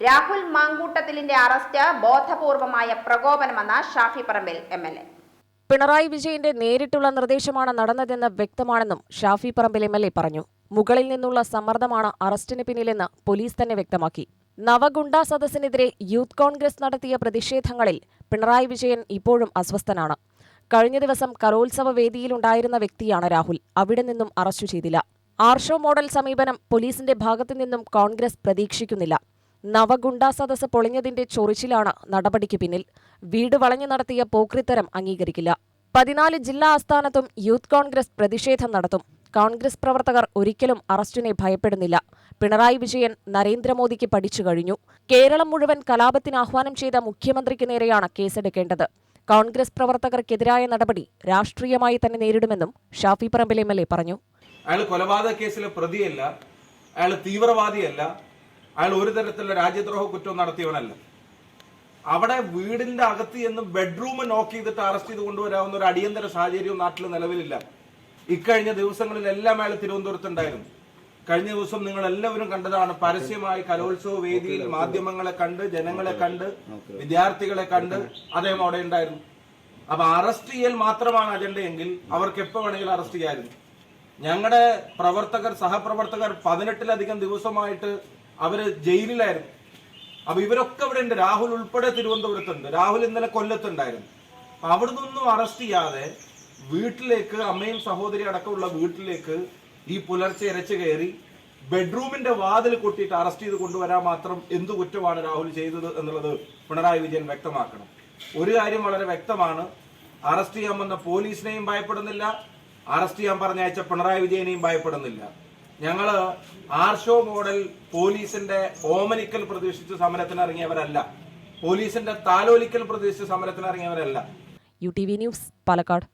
രാഹുൽ മാങ്കൂട്ടത്തിലിന്റെ അറസ്റ്റ് ബോധപൂർവമായ പ്രകോപനമെന്ന Shafi Parambil M L A. Pinarayi വിജയന്റെ നേരിട്ടുള്ള നിർദ്ദേശമാണ് നടന്നതെന്ന് വ്യക്തമാണെന്നും Shafi Parambil M L A പറഞ്ഞു. മുകളിൽ നിന്നുള്ള സമ്മർദ്ദമാണ് അറസ്റ്റിന് പിന്നിലെന്ന് പോലീസ് തന്നെ വ്യക്തമാക്കി. നവഗുണ്ട സദസ്സിനെതിരെ യൂത്ത് കോൺഗ്രസ് നടത്തിയ പ്രതിഷേധങ്ങളിൽ പിണറായി വിജയൻ ഇപ്പോഴും അസ്വസ്ഥനാണ്. കഴിഞ്ഞ ദിവസം കലോത്സവ വേദിയിലുണ്ടായിരുന്ന വ്യക്തിയാണ് രാഹുൽ. അവിടെ നിന്നും അറസ്റ്റ് ചെയ്തില്ല. ആർഷോ മോഡൽ സമീപനം പോലീസിന്റെ ഭാഗത്തു നിന്നും കോൺഗ്രസ് പ്രതീക്ഷിക്കുന്നില്ല. നവഗുണ്ടാ സദസ് പൊളിഞ്ഞതിന്റെ ചൊറിച്ചിലാണ് നടപടിക്ക് പിന്നിൽ. വീട് വളഞ്ഞു നടത്തിയ പോക്രിത്തരം അംഗീകരിക്കില്ല. പതിനാല് ജില്ലാ ആസ്ഥാനത്തും യൂത്ത് കോൺഗ്രസ് പ്രതിഷേധം നടത്തും. കോൺഗ്രസ് പ്രവർത്തകർ ഒരിക്കലും അറസ്റ്റിനെ ഭയപ്പെടുന്നില്ല. പിണറായി വിജയൻ നരേന്ദ്രമോദിക്ക് പഠിച്ചു കഴിഞ്ഞു. കേരളം മുഴുവൻ കലാപത്തിന് ആഹ്വാനം ചെയ്ത മുഖ്യമന്ത്രിക്ക് നേരെയാണ് കേസെടുക്കേണ്ടത്. കോൺഗ്രസ് പ്രവർത്തകർക്കെതിരായ നടപടി രാഷ്ട്രീയമായി തന്നെ നേരിടുമെന്നും Shafi Parambil M L A പറഞ്ഞു. അയാൾ കൊലപാതക കേസിലെ പ്രതിയല്ല. അയാൾ തീവ്രവാദിയല്ല. അയാൾ ഒരു തരത്തിലുള്ള രാജ്യദ്രോഹ കുറ്റവും നടത്തിയവനല്ല. അവിടെ വീടിന്റെ അകത്ത് ചെന്ന് ബെഡ്റൂം നോക്ക് ചെയ്തിട്ട് അറസ്റ്റ് ചെയ്ത് കൊണ്ടുവരാവുന്ന ഒരു അടിയന്തര സാഹചര്യവും നാട്ടിൽ നിലവിലില്ല. ഇക്കഴിഞ്ഞ ദിവസങ്ങളിൽ ദിവസങ്ങളിലെല്ലാം അയാൾ തിരുവനന്തപുരത്തുണ്ടായിരുന്നു. കഴിഞ്ഞ ദിവസം നിങ്ങൾ എല്ലാവരും കണ്ടതാണ് പരസ്യമായി കലോത്സവ വേദിയിൽ മാധ്യമങ്ങളെ കണ്ട് ജനങ്ങളെ കണ്ട് വിദ്യാർത്ഥികളെ കണ്ട് അദ്ദേഹം അവിടെ ഉണ്ടായിരുന്നു. അപ്പൊ അറസ്റ്റ് ചെയ്യൽ മാത്രമാണ് അജണ്ടയെങ്കിൽ അവർക്ക് എപ്പോ വേണമെങ്കിലും അറസ്റ്റ് ചെയ്യാമായിരുന്നു. ഞങ്ങളുടെ പ്രവർത്തകർ സഹപ്രവർത്തകർ പതിനെട്ടിലധികം ദിവസമായിട്ട് അവർ ജയിലിലായിരുന്നു. അപ്പൊ ഇവരൊക്കെ ഇവിടെ ഉണ്ട്. രാഹുൽ ഉൾപ്പെടെ തിരുവനന്തപുരത്തുണ്ട്. രാഹുൽ ഇന്നലെ കൊല്ലത്തുണ്ടായിരുന്നു. അപ്പൊ അവിടെ അറസ്റ്റ് ചെയ്യാതെ വീട്ടിലേക്ക് അമ്മയും സഹോദരി അടക്കമുള്ള വീട്ടിലേക്ക് ഈ പുലർച്ചെ ഇരച്ചു കയറി ബെഡ്റൂമിന്റെ വാതിൽ കൊട്ടിയിട്ട് അറസ്റ്റ് ചെയ്ത് കൊണ്ടുവരാൻ മാത്രം എന്തു കുറ്റമാണ് രാഹുൽ ചെയ്തത് എന്നുള്ളത് പിണറായി വിജയൻ വ്യക്തമാക്കണം. ഒരു കാര്യം വളരെ വ്യക്തമാണ്. അറസ്റ്റ് ചെയ്യാൻ വന്ന പോലീസിനെയും ഭയപ്പെടുന്നില്ല. അറസ്റ്റ് ചെയ്യാൻ പറഞ്ഞയച്ച പിണറായി വിജയനെയും ഭയപ്പെടുന്നില്ല. ഞങ്ങൾ ആർഷോ മോഡൽ പോലീസിന്റെ ഓമനിക്കൽ പ്രതീക്ഷിച്ച് സമരത്തിന് ഇറങ്ങിയവരല്ല പോലീസിന്റെ താലോലിക്കൽ പ്രതീക്ഷിച്ച് സമരത്തിന് ഇറങ്ങിയവരല്ല U T V news Palakkad.